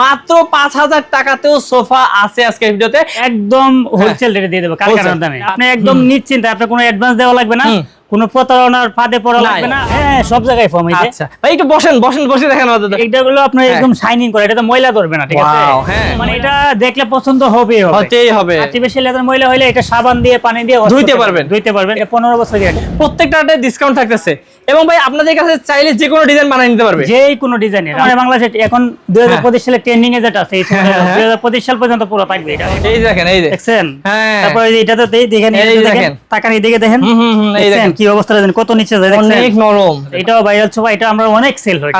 মাত্র পাঁচ হাজার টাকাতেও সোফা আছে আজকের ভিডিওতে। একদম হোলসেল রেটে দিয়ে দেবো কারখানার হ্যাঁ। দামে। আপনি একদম নিশ্চিন্তে আপনার কোনো অ্যাডভান্স দেওয়া লাগবে না। কোনো প্রতারণার ফাঁদে পড়া লাগবে না। হ্যাঁ সব জায়গায় ফর্ম হয়েছে আচ্ছা। ভাই একটু বসেন বসেন বসে দেখেন আমাদের এইটাগুলো আপনার হ্যাঁ। একদম শাইনিং করে এটা তো ময়লা ধরবে না ঠিক আছে? হ্যাঁ। মানে এটা দেখলে পছন্দ হবে হবে। হতেই হবে। আর্টিফিশিয়াল লেদার ময়লা হলে এটা সাবান দিয়ে পানি দিয়ে ধুইতে পারবেন। ধুইতে পারবেন এটা পনেরো বছর গ্যারান্টি প্রত্যেকটাতে ডিসকাউন্ট থাকতেছে। এবং ভাই আপনাদের কাছে চাইলে যে কোনো ডিজাইন বানিয়ে নিতে পারবে। যে কোনো ডিজাইনের আমাদের বাংলাদেশে এখন দুই হাজার পঁচিশ সালে ট্রেন্ডিং এ যেটা আছে হ্যাঁ, হ্যাঁ। দুই হাজার পঁচিশ সাল পর্যন্ত পুরো থাকবে এটা এই দেখেন এই যে দেখছেন? হ্যাঁ। তারপরে এটা তো দেখেন এই দেখেন। দেখেন তাকান এদিকে দেখেন। এই দেখেন। কি অবস্থা দেখেন? কত নিচে যায় অনেক নরম। এটাও ভাইরাল ছোপা এটা আমরা অনেক সেল হয়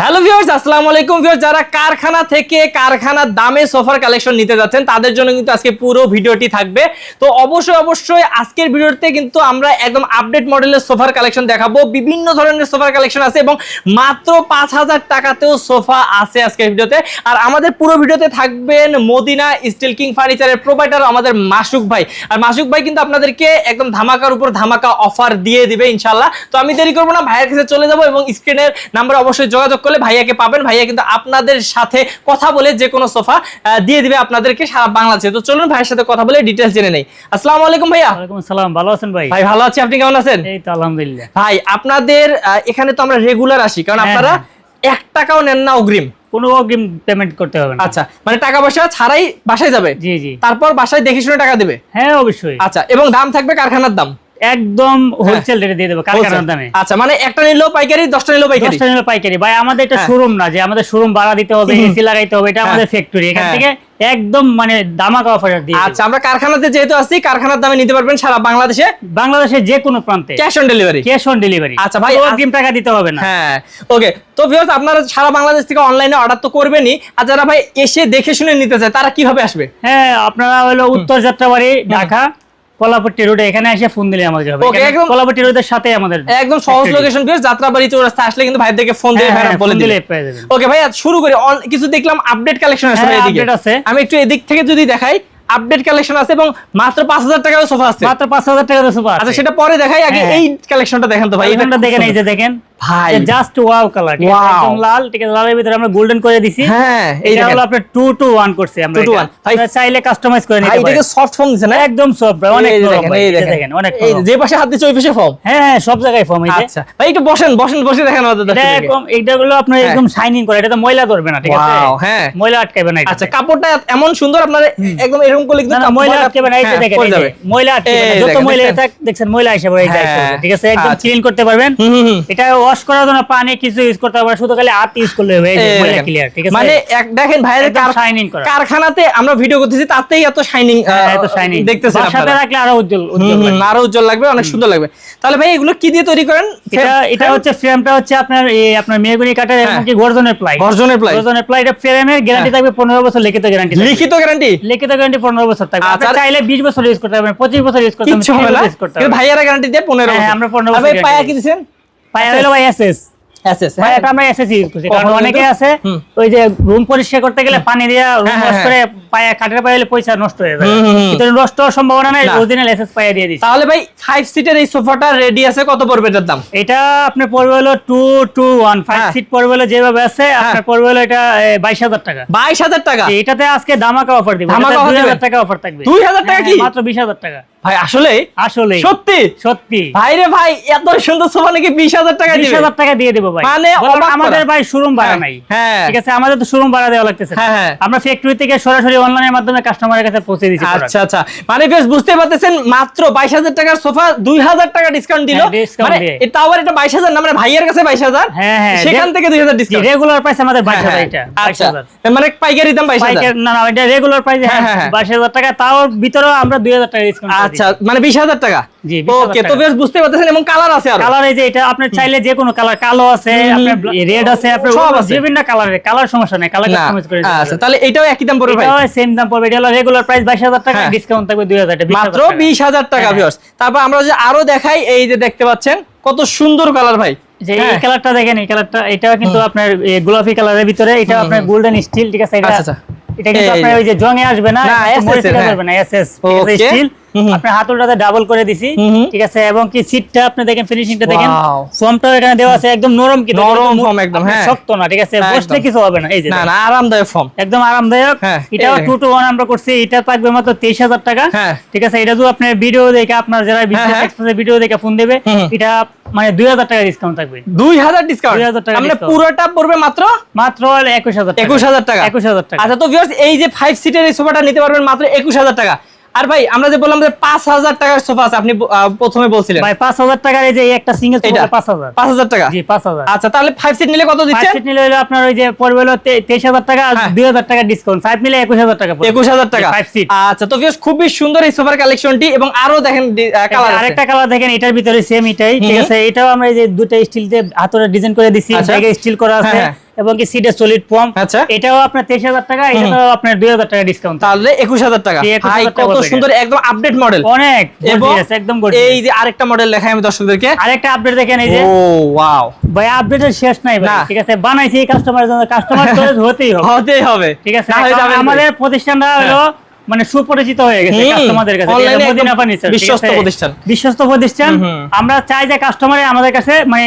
হ্যালো ভিউয়ার্স আসসালামু আলাইকুম ভিউয়ার্স যারা কারখানা থেকে কারখানার দামে সোফার কালেকশন নিতে যাচ্ছেন, তাদের জন্য কিন্তু আজকে পুরো ভিডিওটি থাকবে। তো অবশ্যই অবশ্যই আজকের ভিডিওতে কিন্তু আমরা একদম আপডেট মডেলের সোফার কালেকশন দেখাবো। বিভিন্ন ধরনের সোফার কালেকশন আছে এবং মাত্র পাঁচ হাজার টাকাতেও সোফা আছে আজকের ভিডিওতে। আর আমাদের পুরো ভিডিওতে থাকবেন মদিনা স্টিল কিং ফার্নিচারের প্রোভাইডার আমাদের মাসুক ভাই। আর মাসুক ভাই কিন্তু আপনাদেরকে একদম ধামাকার উপর ধামাকা অফার দিয়ে দিবে ইনশাল্লাহ তো আমি দেরি করব না, ভাইয়ের কাছে চলে যাব এবং স্ক্রিনের নাম্বার অবশ্যই যোগাযোগ করলে ভাইয়াকে পাবেন। ভাইয়া কিন্তু আপনাদের সাথে কথা বলে যে কোনো সোফা দিয়ে দিবে আপনাদেরকে সারা বাংলাদেশে। তো চলুন ভাইয়ের সাথে কথা বলে ডিটেলস জেনে নেই। আসসালামু আলাইকুম ভাইয়া। ওয়ালাইকুম আসসালাম ভালো আছেন ভাই? ভাই ভালো আছি। আপনি কেমন আছেন? এই তো আলহামদুলিল্লাহ। ভাই আপনাদের এখানে তো আমরা রেগুলার আসি কারণ হ্যাঁ, আপনারা এক টাকাও নেন না অগ্রিম। কোনো অগ্রিম পেমেন্ট করতে হবে না। আচ্ছা মানে টাকা পয়সা ছাড়াই বাসায় যাবে? জি জি। তারপর বাসায় দেখে শুনে টাকা দেবে? হ্যাঁ অবশ্যই। আচ্ছা এবং দাম থাকবে কারখানার দাম? একদম হোলসেল রেটে দিয়ে দেবো কারখানার। দামে আচ্ছা মানে একটা নিলেও পাইকারি দশটা নিলেও পাইকারি? দশটা নিলে পাইকারি। ভাই আমাদের এটা হ্যাঁ। শোরুম না যে আমাদের শোরুম ভাড়া দিতে হবে এসি লাগাইতে হবে এটা আমাদের হ্যাঁ। ফ্যাক্টরি এখান হ্যাঁ। থেকে একদম মানে দামাকা অফার দিয়ে আচ্ছা আমরা কারখানাতে যেহেতু আসছি কারখানার দামে নিতে পারবেন সারা বাংলাদেশে? দেব। বাংলাদেশের যে কোনো প্রান্তে। Cash on delivery cash on delivery আচ্ছা ভাই, অগ্রিম টাকা দিতে হবে না। হ্যাঁ। ওকে তো ভিউয়ার্স আপনারা সারা বাংলাদেশ থেকে অনলাইনে অর্ডার তো করবেনই। আর যারা ভাই এসে দেখে শুনে নিতে চায় তারা কীভাবে আসবে? হ্যাঁ আপনারা হলো উত্তর যাত্রাবাড়ি ঢাকা। কলাপট্টি রোডে এখানে এসে ফোন দিলে আমাদের হবে। একদম- কলাপট্টি রোডের সাথে আমাদের একদম সহজ লোকেশন ভিউয়ার্স যাত্রাবাড়ি চৌরাস্তা আসলে কিন্তু ভাইদেরকে ফোন দিয়ে হ্যাঁ, ভাইরা হ্যাঁ, বলে দিলে। ওকে ভাই শুরু করি। কিছু দেখলাম আপডেট কালেকশন আছে হ্যাঁ, এদিকে। আছে। আমি একটু এদিক থেকে যদি দেখাই আপডেট কালেকশন আছে এবং মাত্র পাঁচ হাজার টাকাও সোফা আছে। মাত্র সোফা আচ্ছা সেটা পরে দেখাই আগে। এই কালেকশনটা দেখেন তো ভাই এটা দেখেন এই যে দেখেন। ভাই জাস্ট ওয়াও কালার একদম লাল ঠিক আছে লালের ভিতরে আমরা গোল্ডেন করে দিছি হ্যাঁ এটা হলো আপনার 2 টু 1 করছি আমরা 2 to এটা। 1 ভাই- চাইলে কাস্টমাইজ করে ভাই নিতে এটাকে সফট ফর্ম দিছে না একদম সব অনেক এই নরম দেখেন, এই দেখেন। দেখেন অনেক এই যে পাশে হাত দিচ্ছে ওই পাশে ফর্ম হ্যাঁ হ্যাঁ সব জায়গায় ফর্ম এই আচ্ছা ভাই একটু বসেন বসেন বসে দেখেন আমাদের এটা দর্শকদেরকে। একদম এইটাগুলো আপনার হ্যাঁ। একদম শাইনিং করে এটা তো ময়লা ধরবে না ঠিক আছে হ্যাঁ। ময়লা আটকাবে না আচ্ছা কাপড়টা এমন সুন্দর আপনার একদম এরকম করলে কিন্তু না ময়লা আটকাবে না এই হ্যাঁ, দেখেন। ময়লা আটকাবে যত দেখেন, ময়লা? থাক দেখছেন ময়লা এসে পড়ে এই যে হ্যাঁ, ঠিক আছে একদম আচ্ছা। ক্লিন করতে পারবেন। এটা ওয়াশ করার জন্য পানি কিছু ইউজ করতে হবে শুধু খালি হাত ইউজ করলে হবে ময়লা ক্লিয়ার ঠিক আছে? মানে এক- দেখেন ভাইয়ের একদম কার-। কারখানাতে আমরা ভিডিও করতেছি তাতেই এত শাইনিং হ্যাঁ, এত শাইনিং দেখতেছেন আপনারা। রাখলে আরও উজ্জ্বল উজ্জ্বল আরও উজ্জ্বল লাগবে অনেক সুন্দর লাগবে। তাহলে ভাই এগুলো কি দিয়ে তৈরি করেন? এটা এটা হচ্ছে ফ্রেমটা হচ্ছে আপনার এই আপনার মেহগুনি কাঠের হ্যাঁ। এমনকি গর্জনের প্লাই গর্জনের প্লাই গর্জনের প্লাই এটা ফ্রেমের গ্যারান্টি থাকবে 15 বছর লিখিত গ্যারান্টি লিখিত গ্যারান্টি লিখিত গ্যারান্টি 15 বছর থাকবে। আচ্ছা, আপনি চাইলে 20 বছর ইউজ করতে পারবেন 25 বছর ইউজ করতে পারবেন কিচ্ছু হবে না। 30 বছর use করতে কিন্তু পারবেন। ভাইয়ারা গ্যারান্টি দিয়ে পনেরো হ্যাঁ, বছর। আমরা 15 আর ভাই বছর পায়া কি দিচ্ছেন পায়া হলো ভাই এসএস এসএস ভাই এটা আমরা এসএস ইউজ করছি কারণ অনেকে আছে ওই যে রুম পরিষ্কার করতে গেলে পানি দিয়ে রুম হ্যাঁ, ওয়াশ হ্যাঁ, করে পায়া কাঠের পায়া হলে পয়সা নষ্ট হয়ে যায়। হুম, হুম, হুম। কিন্তু নষ্ট হওয়ার সম্ভাবনা নাই অরিজিনাল এসএস পায়া দিয়ে দিছি তাহলে ভাই ফাইভ সিটের এই সোফাটা রেডি আছে কত পড়বে এটার দাম? এটা পড়বে হলো টু টু ওয়ান ফাইভ হ্যাঁ। সিট পড়বে হলো যেভাবে আছে আপনার পড়বে হলো এটা বাইশ হাজার টাকা। বাইশ হাজার টাকা? এটাতে আজকে অফার দিব টাকা অফার থাকবে। 2000 টাকা কি? মাত্র বিশ হাজার টাকা। ভাই আসলে আসলে সত্যি? সত্যি। ভাই রে ভাই এত সুন্দর সোফা নাকি বিশ হাজার টাকা বিশ হাজার টাকা দিয়ে দেবো ভাই। মানে। আমাদের ভাই শোরুম ভাড়া হ্যাঁ, নাই। হ্যাঁ। ঠিক আছে আমাদের তো শোরুম ভাড়া দেওয়া লাগতেছে। হ্যাঁ, হ্যাঁ। আমরা ফ্যাক্টরি থেকে সরাসরি অনলাইনের মাধ্যমে কাস্টমারের কাছে পৌঁছে দিচ্ছি আচ্ছা আচ্ছা। মানে বেশ বুঝতে পারতেছেন মাত্র বাইশ হাজার টাকার সোফা দুই হাজার টাকা ডিসকাউন্ট দিল। মানে। এটা আবার এটা বাইশ হাজার না মানে ভাইয়ের কাছে বাইশ হাজার? হ্যাঁ, হ্যাঁ, সেখান থেকে দুই হাজার ডিসকাউন্ট রেগুলার প্রাইস আমাদের বাইশ হাজার এটা আচ্ছা মানে পাইকারি দাম বাইশ হাজার। না না এটা রেগুলার প্রাইস হ্যাঁ। বাইশ হাজার টাকা তাও ভিতরেও আমরা দুই হাজার টাকা ডিসকাউন্ট আচ্ছা মানে বিশ হাজার টাকা জি, ওকে তো বেশ বুঝতে পারতেছেন এবং কালার আছে আর কালার এই যে এটা আপনার চাইলে যে কোনো কালার কালো আছে আপনার রেড আছে আপনার সব আছে। বিভিন্ন কালার সমস্যা নেই কালার কাস্টমাইজ করে আচ্ছা তাহলে এটাও একই দাম পড়বে ভাই এটাও সেম দাম পড়বে এটা হলো রেগুলার প্রাইস বাইশ হাজার টাকা হ্যাঁ। ডিসকাউন্ট থাকবে দুই হাজার টাকা মাত্র বিশ হাজার টাকা হ্যাঁ। ভিউয়ার্স তারপর আমরা যে আরও দেখাই এই যে দেখতে পাচ্ছেন কত সুন্দর কালার ভাই যে এই হ্যাঁ। কালারটা দেখেন এই কালারটা এটাও কিন্তু আপনার গোলাপি কালারের ভিতরে এটা আপনার গোল্ডেন স্টিল ঠিক আছে এটা আচ্ছা, আচ্ছা। এটা কিন্তু আপনার ওই যে জং এ আসবে না না, হ্যাঁ। না এসএস স্টিল। আপনার হাতলটাতে ডাবল করে দিছি। ঠিক আছে? এবং কি সিটটা আপনি দেখেন ফিনিশিংটা দেখেন. ফর্মটাও এখানে দেওয়া আছে একদম নরম কিন্তু নরম foam একদম, হ্যাঁ। শক্ত না ঠিক আছে? বসলে কিছু হবে না এই যে না না আরামদায়ক ফর্ম একদম আরামদায়ক। এটাও এই টু টু ওয়ান আমরা করছি এটা থাকবে মাত্র তেইশ হাজার টাকা। হ্যাঁ। ঠিক আছে? এটা যদি আপনার ভিডিও দেখে আপনার যারা বিজনেস। এক্সপ্রেসের ভিডিও দেখে ফোন দেবে এটা মানে দুই হাজার টাকা ডিসকাউন্ট থাকবে। দুই হাজার ডিসকাউন্ট 2000 টাকা মানে পুরোটা পড়বে মাত্র? মাত্র একুশ হাজার একুশ হাজার টাকা। একুশ হাজার টাকা। আচ্ছা তো ভিউয়ার্স এই যে ফাইভ সিটের এই সোফাটা নিতে পারবেন মাত্র একুশ হাজার টাকা। আর ভাই আমরা যে বললাম যে পাঁচ হাজার টাকার সোফা আছে আপনি প্রথমে বলছিলেন। ভাই পাঁচ হাজার টাকার এই যে একটা সিঙ্গেল এটা পাঁচ হাজার। টাকা? জি পাঁচ হাজার। আচ্ছা তাহলে ফাইভ সিট নিলে কত দিচ্ছেন? সিট নিলে হলো আপনার ওই যে পড়বে হলো তে- তেইশ হাজার টাকা আর হ্যাঁ। দুই হাজার টাকা ডিসকাউন্ট ফাইভ নিলে একুশ হাজার টাকা পড়বে। একুশ হাজার টাকা। জি, five seat। আচ্ছা তো ভিউয়ার্স খুবই সুন্দর এই সোফার কালেকশনটি এবং আরও দেখেন কালার আরেকটা কালার দেখেন এটার ভিতরে সেম এটাই ঠিক আছে? এটাও আমরা এই যে দুটো স্টিল দিয়ে হাতরে ডিজাইন করে দিছি আচ্ছা। স্টিল করা আছে। হ্যাঁ, এবং কি সিডে সলিড ফর্ম আচ্ছা। এটাও আপনার তেইশ হাজার টাকা এটাও আপনার দুই হাজার টাকা ডিসকাউন্ট তাহলে একুশ হাজার টাকা। জি, 21,000 ভাই কত সুন্দর একদম আপডেট মডেল অনেক একদম এই যে আরেকটা মডেল দেখাই আমি দর্শকদেরকে। আরেকটা আপডেট দেখেন এই যে। ও ওয়াও ভাই আপডেটের শেষ নাই ভাই ঠিক আছে বানাইছি কাস্টমারের জন্য। কাস্টমার চয়েস হতেই হবে। হতেই হবে। ঠিক আছে আমাদের প্রতিষ্ঠানটা হলো মানে সুপরিচিত হয়ে গেছে কাস্টমারদের কাছে। মদিনা ফার্নিচার, বিশ্বস্ত প্রতিষ্ঠান। বিশ্বস্ত প্রতিষ্ঠান। আমরা চাই যে কাস্টমারে আমাদের কাছে মানে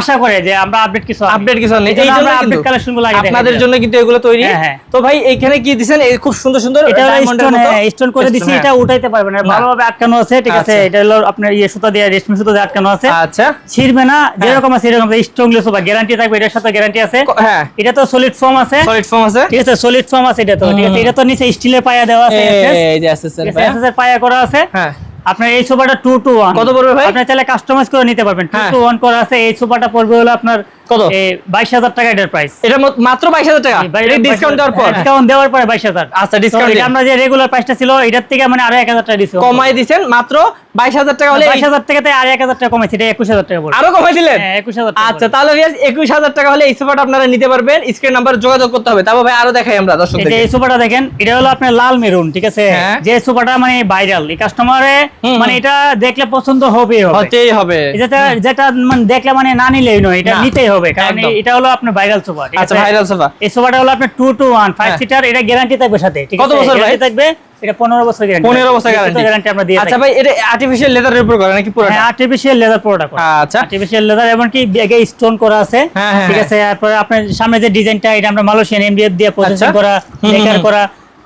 আশা করে যে আমরা আপডেট কিছু আপডেট কিছু নেই এই জন্য আপডেট কালেকশনগুলো আগে আপনাদের জন্য কিন্তু এগুলো তৈরি। হ্যাঁ, হ্যাঁ। তো ভাই এখানে কি দিছেন? এই খুব সুন্দর সুন্দর এটা স্টোন মতো। স্টোন করে দিছি এটা হ্যাঁ। উঠাইতে পারবে না। ভালোভাবে আটকানো আছে ঠিক আছে। আচ্ছা। এটা হলো আপনার ইয়ে সুতা দিয়ে রেশমি সুতা দিয়ে আটকানো আছে। আচ্ছা। ছিড়বে না যেরকম আছে এরকম। স্ট্রংলি সুবা গ্যারান্টি থাকবে এটার সাথে গ্যারান্টি আছে। হ্যাঁ। এটা তো সলিড ফর্ম আছে। সলিড ফর্ম আছে। ঠিক আছে সলিড ফর্ম আছে এটা তো ঠিক আছে। এটা তো নিচে স্টিলের পায়া দেওয়া আছে এই যে আছে স্যার ঠিক আছে, SS পায়া করা আছে। হ্যাঁ। আপনার এই সোফাটা টু টু ওয়ান কত পড়বে ভাই? আপনি চাইলে কাস্টমাইজ করে নিতে পারবেন টু। টু ওয়ান করা আছে এই সোফাটা পড়বে হলো আপনার কত? বাইশ হাজার টাকা এটার প্রাইস এটা মাত্র বাইশ হাজার টাকা? ডিসকাউন্ট দেওয়ার পর? ডিসকাউন্ট দেওয়ার পরে বাইশ হাজার। আচ্ছা, discount দিয়ে। আমরা যে রেগুলার প্রাইসটা ছিল এটার থেকে মানে আরও টাকা ডিসকাউন্ট কমাই মাত্র টাকা হলে বাইশ হাজার টাকাতে আর এক হাজার টাকা কমেছে এটা একুশ হাজার টাকা পড়বে আরও কমাই দিলেন? হ্যাঁ একুশ হাজার টাকা আচ্ছা তাহলে একুশ হাজার টাকা হলে এই সোফাটা আপনারা নিতে পারবেন। স্ক্রিন নাম্বার যোগাযোগ করতে হবে। তারপর ভাই আরও দেখাই আমরা দর্শকদের এই সোফাটা দেখেন এটা হলো আপনার লাল মেরুন ঠিক আছে? হ্যাঁ। যে সোফাটা মানে ভাইরাল এই কাস্টমারে মানে এটা দেখলে পছন্দ হবে হবে। হতেই হবে। যেটা যেটা মানে দেখলে মানে না নিলেই নয় এটা নিতেই হবে। কারণ এটা হলো আপনার ভাইরাল সোফা আচ্ছা ভাইরাল সোফা এই সোফাটা হলো আপনার টু টু ওয়ান ফাইভ হ্যাঁ। সিটার এটা গ্যারান্টি থাকবে সাথে ঠিক কত বছর ভাই? থাকবে এটা পনেরো বছর গ্যারান্টি পনেরো বছর গ্যারান্টি আমরা দিয়ে আচ্ছা ভাই এটা আর্টিফিশিয়াল লেদারের উপর করে নাকি পুরোটা? হ্যাঁ আর্টিফিশিয়াল লেদার প্রোডাক্ট আচ্ছা। আর্টিফিশিয়াল লেদার এমনকি ব্যাগে স্টোন করা আছে হ্যাঁ, হ্যাঁ, ঠিক হ্যাঁ। আছে? তারপর আপনার সামনে যে ডিজাইনটা এটা আমরা মালয়েশিয়ান এমডিএফ দিয়ে প্রসেসিং আচ্ছা। করা লেকার করা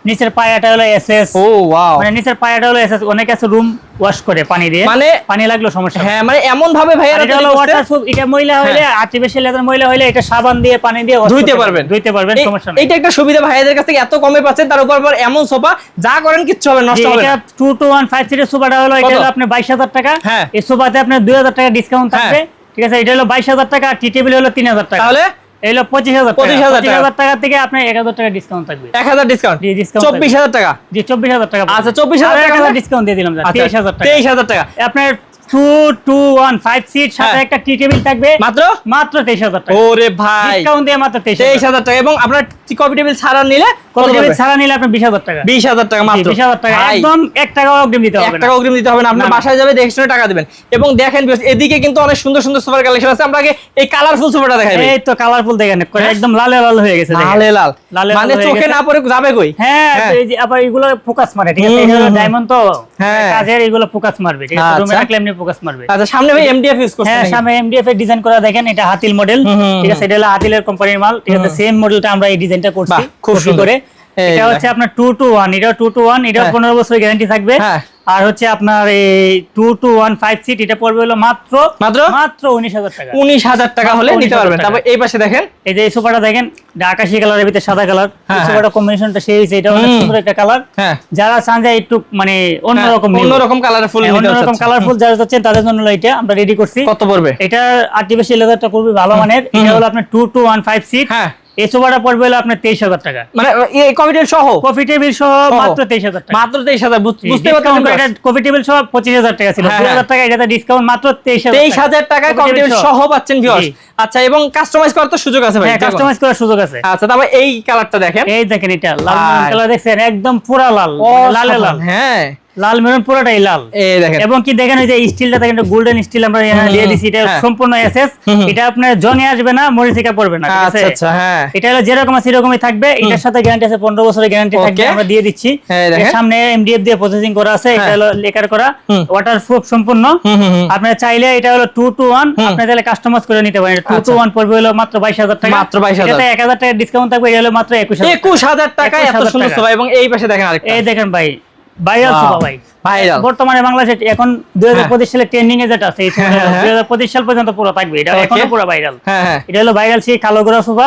নিচের পায়াটা হলো এসএস ও ওয়াও মানে নিচের পায়াটা হলো এসএস অনেক আছে রুম ওয়াশ করে পানি দিয়ে। মানে- পানি লাগল সমস্যা হ্যাঁ মানে এমন ভাবে ভাইয়ারা এটা হলো ওয়াটারপ্রুফ এটা ময়লা হইলে আর্টিফিশিয়াল লেদার ময়লা হইলে এটা সাবান দিয়ে পানি দিয়ে ধুইতে পারবেন। ধুইতে পারবেন সমস্যা নেই। এইটা একটা সুবিধা ভাইয়াদের কাছ থেকে এত কমে পাচ্ছেন তার উপর আবার এমন সোফা যা করেন কিচ্ছু হবে নষ্ট হবে এটা টু টু সিটের সোফাটা হলো এটা হলো আপনার বাইশ হাজার টাকা। হ্যাঁ। এই সোফাতে আপনার দুই হাজার টাকা ডিসকাউন্ট থাকবে। ঠিক আছে এটা হলো বাইশ হাজার টাকা টি টেবিল হলো তিন হাজার টাকা। তাহলে? হাজার টাকা। 25,000 টাকা। থেকে আপনার এক হাজার টাকা ডিসকাউন্ট থাকবে। এক হাজার ডিসকাউন্ট জি, ডিসকাউন্ট 24000 টাকা? জি চব্বিশ হাজার টাকা আচ্ছা, 24,000 টাকা ডিসকাউন্ট দিয়ে দিলাম আচ্ছা, তেইশ হাজার টাকা। তেইশ হাজার টাকা। আপনার two two one five seat সাথে হ্যাঁ। একটা টি টেবিল থাকবে। মাত্র? মাত্র তেইশ হাজার টাকা। ওরে ভাই। ডিসকাউন্ট দিয়ে মাত্র তেইশ হাজার টাকা এবং আপনার কপি টেবিল ছাড়া নিলে ছাড়া নিলে বিশ হাজার টাকা। বিশ হাজার টাকা মাত্র। বিশ হাজার টাকা। একদম এক টাকা অগ্রিম দিতে হবে না। টাকা অগ্রিম দিতে হবে না। আপনার না, না। বাসায় যাবে দেখে শুনে টাকা দিবেন। এবং দেখেন এদিকে কিন্তু অনেক সুন্দর সুন্দর সোফার কালেকশন আছে। আমরা আগে এই কালারফুল সোফাটা দেখাই এই তো কালারফুল দেখেন। হ্যাঁ? একদম লালে লাল হয়ে গেছে। লালে মানে চোখে না পড়ে যাবে কই? হ্যাঁ হ্যাঁ। এই যে আবার এগুলো ফোকাস মারে ঠিক আছে? হুম। ডায়মন্ড তো হ্যাঁ। কাজের এগুলো ফোকাস মারবে ঠিক আছে? রুমে আচ্ছা। রাখলে এমনি ফোকাস মারবে। আচ্ছা সামনে ভাই এমডিএফ ইউজ করছেন হ্যাঁ সামনে এমডিএফ এর ডিজাইন করা দেখেন এটা হাতিল মডেল ঠিক আছে? এটা হলো হাতিলের কোম্পানির মাল ঠিক আছে? সেম মডেলটা আমরা এই ডিজাইনটা করছি খুব সুন্দর। করে। এটা হচ্ছে আপনার টু টু ওয়ান এটা টু টু ওয়ান এটা হ্যাঁ। পনেরো বছর গ্যারান্টি থাকবে। হ্যাঁ। আর হচ্ছে আপনার এই two two one five seat এটা পড়বে হলো মাত্র মাত্র? মাত্র উনিশ হাজার টাকা। উনিশ হাজার টাকা হলে নিতে পারবেন। তারপর এই পাশে দেখেন। এই যে এই সোফাটা দেখেন আকাশি কালারের ভিতরে সাদা কালার। হ্যাঁ, সোফাটা কম্বিনেশনটা সেই হয়েছে এটা অনেক সুন্দর একটা কালার। হ্যাঁ। যারা চান যে একটু মানে অন্যরকম। অন্যরকম কালারের ফুল নিতে অন্যরকম কালারফুল যারা চাচ্ছেন তাদের জন্য এটা। আমরা রেডি করছি। কত পড়বে? এটা আর্টিফিশিয়াল লেদারটা করবে ভালো মানের। এটা হলো আপনার two two one five seat হ্যাঁ। এই সোফাটা পড়বে হলো আপনার তেইশ হাজার টাকা। মানে এই কপি টেবিল সহ? কফি টেবিল সহ। মাত্র তেইশ হাজার টাকা। মাত্র তেইশ হাজার বুঝতে ডিসকাউন্ট এটা কফি টেবিল সহ পঁচিশ হাজার টাকা ছিল। হ্যাঁ, দুই হাজার হ্যাঁ। টাকা এটাতে ডিসকাউন্ট মাত্র তেইশ তেইশ হাজার টাকায় কপি টেবিল সহ। পাচ্ছেন ভিউয়ার্স আচ্ছা এবং কাস্টমাইজ করার তো সুযোগ আছে ভাই হ্যাঁ। কাস্টমাইজ করার সুযোগ আছে। আচ্ছা তারপর এই কালারটা দেখেন। এই দেখেন এটা লাল। কালার দেখছেন একদম পুরা লাল লালে লাল। হ্যাঁ। লাল মেরুন পুরোটাই লাল এই দেখেন এবং কি দেখেন ওই যে স্টিলটা দেখেন গোল্ডেন স্টিল আমরা এখানে দিয়ে দিছি এটা হ্যাঁ। সম্পূর্ণ এসএস। এটা আপনার জঙে আসবে না মরিচিকা পড়বে না ঠিক আছে আচ্ছা আচ্ছা হ্যাঁ এটা হলো যেরকম আছে এরকমই থাকবে এটার সাথে গ্যারান্টি আছে পনেরো বছরের গ্যারান্টি থাকবে আমরা দিয়ে দিচ্ছি হ্যাঁ, এর সামনে এমডিএফ দিয়ে প্রসেসিং করা আছে এটা হ্যাঁ। হলো লেকার করা হুম। ওয়াটার প্রুফ সম্পূর্ণ। আপনারা চাইলে এটা হলো টু টু ওয়ান হুম। আপনি চাইলে কাস্টমাইজ করে নিতে পারেন টু টু আচ্ছা। ওয়ান পড়বে হলো মাত্র বাইশ হাজার টাকা মাত্র 22,000 এটাতে এক হাজার টাকা ডিসকাউন্ট থাকবে এটা হলো মাত্র একুশ হাজার একুশ হাজার টাকায় এত সুন্দর টাকা। সোফা এবং এই পাশে দেখেন আরেকটা এই দেখেন ভাই ভাইরাল সোফা ভাই। বর্তমানে বাংলাদেশে এখন পঁচিশ সালে ট্রেন্ডিং এ যেটা আছে হ্যাঁ, হ্যাঁ। দুই হাজার পঁচিশ সাল পর্যন্ত পুরো থাকবে এটা এখনও পুরো ভাইরাল হ্যাঁ হ্যাঁ। এটা হলো ভাইরাল সেই কালো সোফা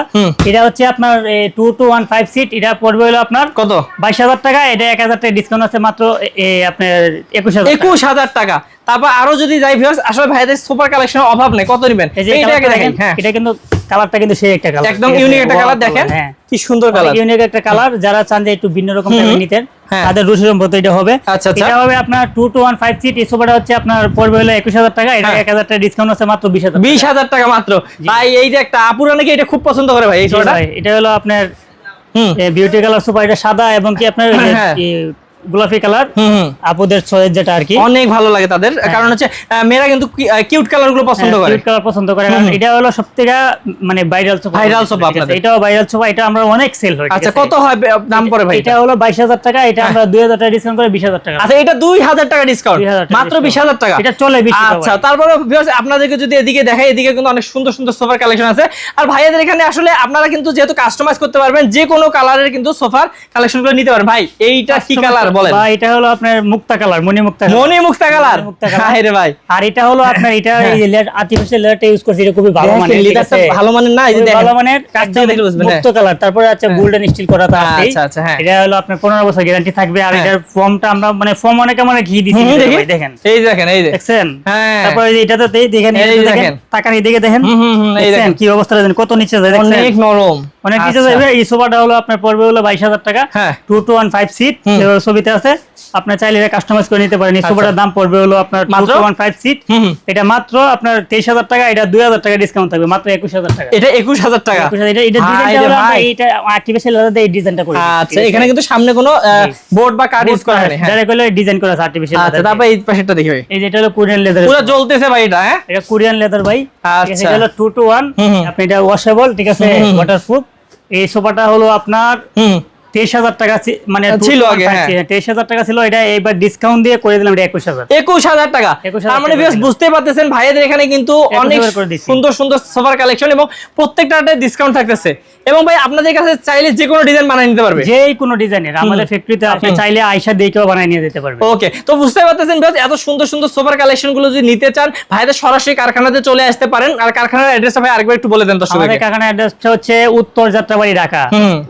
এটা হচ্ছে আপনার two two one five seat এটা পড়বে হলো আপনার কত? বাইশ হাজার টাকা এটা টাকা ডিসকাউন্ট আছে মাত্র আপনার একুশ হাজার টাকা। একুশ হাজার টাকা। তারপর আরও যদি যাই ভিউয়ার্স আসলে ভাইদের সুপার কালেকশনের অভাব নেই কত নেবেন? এইটা দেখেন হ্যাঁ। এটা কিন্তু কালারটা কিন্তু সেই একটা কালার একদম ইউনিক একটা কালার দেখেন। কি সুন্দর কালার ইউনিক একটা কালার যারা চান যে একটু ভিন্ন রকম। নিতেন। তাদের রুশি সম্পত্তি এটা হবে আচ্ছা, আচ্ছা। এটা হবে আপনার two two one five seat এই সোফাটা হচ্ছে আপনার পড়বে হলো একুশ হাজার টাকা এটা হ্যাঁ। এক হাজার টাকা ডিসকাউন্ট আছে মাত্র বিশ হাজার বিশ হাজার টাকা মাত্র ভাই এই যে একটা আপুরা নাকি এটা খুব পছন্দ করে ভাই এই সোফাটা এটা হলো আপনার হুম বিউটি কালার সোফা এটা সাদা এবং কি আপনার হ্যাঁ। গোলাপি কালার। আপুদের চয়েস যেটা আর কি। অনেক ভালো লাগে তাদের। কারণ হচ্ছে মেয়েরা কিন্তু কিউট কালারগুলো পছন্দ করে। কিউট কালার পছন্দ করে। কারণ এটা হলো সবথেকে মানে ভাইরাল সোফা sofa আপনাদের। এটাও ভাইরাল সোফা এটা আমরা অনেক সেল হয় আচ্ছা কত হয় দাম পড়ে ভাই এটা হলো বাইশ হাজার টাকা এটা আমরা দুই হাজার টাকা ডিসকাউন্ট করে বিশ হাজার টাকা। আচ্ছা এটা দুই হাজার টাকা ডিসকাউন্ট মাত্র discount। বিশ হাজার টাকা। এটা চলে বেশি আচ্ছা তারপরে আপনাদেরকে যদি এদিকে দেখাই এদিকে কিন্তু অনেক সুন্দর সুন্দর সোফার কালেকশন আছে। আর ভাইয়াদের এখানে আসলে আপনারা কিন্তু যেহেতু কাস্টমাইজ করতে পারবেন যে কোনো কালারের কিন্তু সোফার কালেকশনগুলো নিতে পারেন ভাই এইটা কি কালার বলেন। বা এটা হলো আপনার মুক্তা কালার মনি মুক্তা মনি মুক্তা কালার? হায় রে ভাই। আর এটা হলো আপনার এটা আর্টিফিশিয়াল লেয়ারটা ইউজ করছে এটা খুবই ভালো দেখেন, মানের ভালো মানের না এই যে দেখেন। ভালো মানের থেকে দেখলে বুঝবেন, হ্যাঁ। মুক্ত কালার। তারপরে আছে গোল্ডেন স্টিল করা তো আছেই। আচ্ছা, আচ্ছা, হ্যাঁ। এটা হলো আপনার 15 বছর গ্যারান্টি থাকবে। আর হ্যাঁ। এটার ফর্মটা আমরা মানে ফর্ম অনেকে মানে ঘি দিছি ভাই, দেখেন। এই দেখেন এই যে দেখছেন? হ্যাঁ। তারপরে এই যে এটাতে দেখেন এই দেখেন দেখেন। তাকান এদিকে দেখেন। এই দেখেন। কি অবস্থা দেখেন কত নিচে যায় দেখছেন? অনেক নরম। অনেক নিচে আচ্ছা। যাবে এই সোফাটা হলো আপনার পড়বে হলো বাইশ হাজার টাকা হ্যাঁ। সিট ছবিতে আছে চাইলে কাস্টমাইজ করে নিতে পারেন এই আচ্ছা। সোফাটার দাম পড়বে হলো আপনার টু মাত্র? টু ওয়ান ফাইভ সিট হুম, হুম। এটা মাত্র আপনার তেইশ হাজার টাকা এটা দুই হাজার টাকা ডিসকাউন্ট থাকবে মাত্র একুশ হাজার টাকা এটা একুশ হাজার টাকা এটা এটা ডিজাইনটা হলো আমরা ভাই। আর্টিফিশিয়াল লেদার দিয়ে এই ডিজাইনটা আচ্ছা এখানে কিন্তু সামনে কোনো বোর্ড বা কার্ড ইউজ করা হয়নি হ্যাঁ। ডাইরেক্ট হলো ডিজাইন করা আছে আর্টিফিশিয়াল আচ্ছা তারপর এই পাশেরটা দেখি ভাই এই যে এটা হলো কোরিয়ান লেদার পুরো জ্বলতেছে ভাই এটা হ্যাঁ এটা কোরিয়ান লেদার ভাই আচ্ছা। এটা হলো টু টু ওয়ান। আপনি এটা ওয়াশেবল ঠিক আছে। ওয়াটারপ্রুফ এই সোফাটা হলো আপনার তেইশ হাজার টাকা মানে ছিল আগে, হ্যাঁ। তেইশ হাজার টাকা ছিল এটা এবার ডিসকাউন্ট দিয়ে করে দিলাম একুশ হাজার একুশ হাজার টাকা তার মানে। বুঝতে পারতেছেন ভাইয়াদের এখানে কিন্তু 21,000 অনেক। সুন্দর সুন্দর সোফার কালেকশন এবং প্রত্যেকটা ডিসকাউন্ট থাকতেছে এবং ভাই আপনাদের কাছে চাইলে যে কোনো ডিজাইন বানিয়ে নিতে পারবে। যে কোনো ডিজাইনের আমাদের ফ্যাক্টরিতে আপনি। চাইলে আইসা দেখেও বানিয়ে নিয়ে যেতে পারবেন। ওকে তো বুঝতে পারতেছেন বিকজ এত সুন্দর সুন্দর সোফার কালেকশনগুলো যদি নিতে চান ভাইদের সরাসরি কারখানাতে চলে আসতে পারেন। আর কারখানার অ্যাড্রেসটা ভাই আরেকবার একটু বলে দেন আমাদের কারখানার অ্যাড্রেসটা হচ্ছে উত্তর যাত্রাবাড়ি ঢাকা।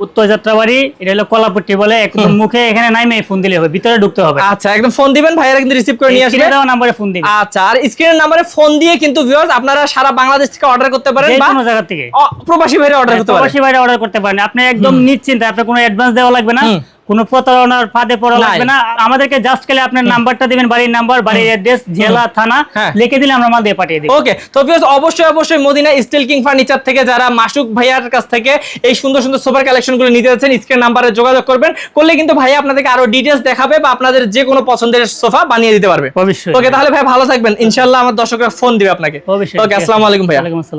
উত্তর যাত্রাবাড়ি এটা হলো কলাপট্টি বলে একদম মুখে এখানে নাইমে ফোন দিলে হবে ভিতরে ঢুকতে হবে। আচ্ছা একদম ফোন দিবেন ভাইয়েরা কিন্তু রিসিভ করে নিয়ে আসবে। স্ক্রিনে নাম্বারে ফোন দিবেন। আচ্ছা আর স্ক্রিনের নাম্বারে ফোন দিয়ে কিন্তু ভিউয়ার্স আপনারা সারা বাংলাদেশ থেকে অর্ডার করতে পারেন বা কোনো জায়গা থেকে। প্রবাসী ভাইরা অর্ডার করতে পারেন প্রবাসী বাইরে অর্ডার করতে পারেন। আপনি একদম নিশ্চিন্তে আপনার কোনো অ্যাডভান্স দেওয়া লাগবে না কোনো প্রতারণার ফাঁদে পড়া লাগবে না। আমাদেরকে জাস্ট আপনার নাম্বারটা দিবেন বাড়ির নাম্বার বাড়ির অ্যাড্রেস জেলা থানা হ্যাঁ। লিখে দিলে আমরা মাল দিয়ে পাঠিয়ে দিই ওকে তো ভিউয়ার্স অবশ্যই অবশ্যই মদিনা স্টিল কিং ফার্নিচার থেকে যারা মাসুক ভাইয়ার কাছ থেকে এই সুন্দর সুন্দর সোফার কালেকশনগুলো নিতে যাচ্ছেন স্ক্রিন নাম্বারে যোগাযোগ করবেন। করলে কিন্তু ভাইয়া আপনাদেরকে আরও ডিটেলস দেখাবে বা আপনাদের যে কোনো পছন্দের সোফা বানিয়ে দিতে পারবে। অবশ্যই। ওকে তাহলে ভাই ভালো থাকবেন। ইনশাআল্লাহ আমার দর্শকরা ফোন দিবে আপনাকে। ওকে আসসালামু আলাইকুম ভাইয়া। ওয়ালাইকুম আসসালাম।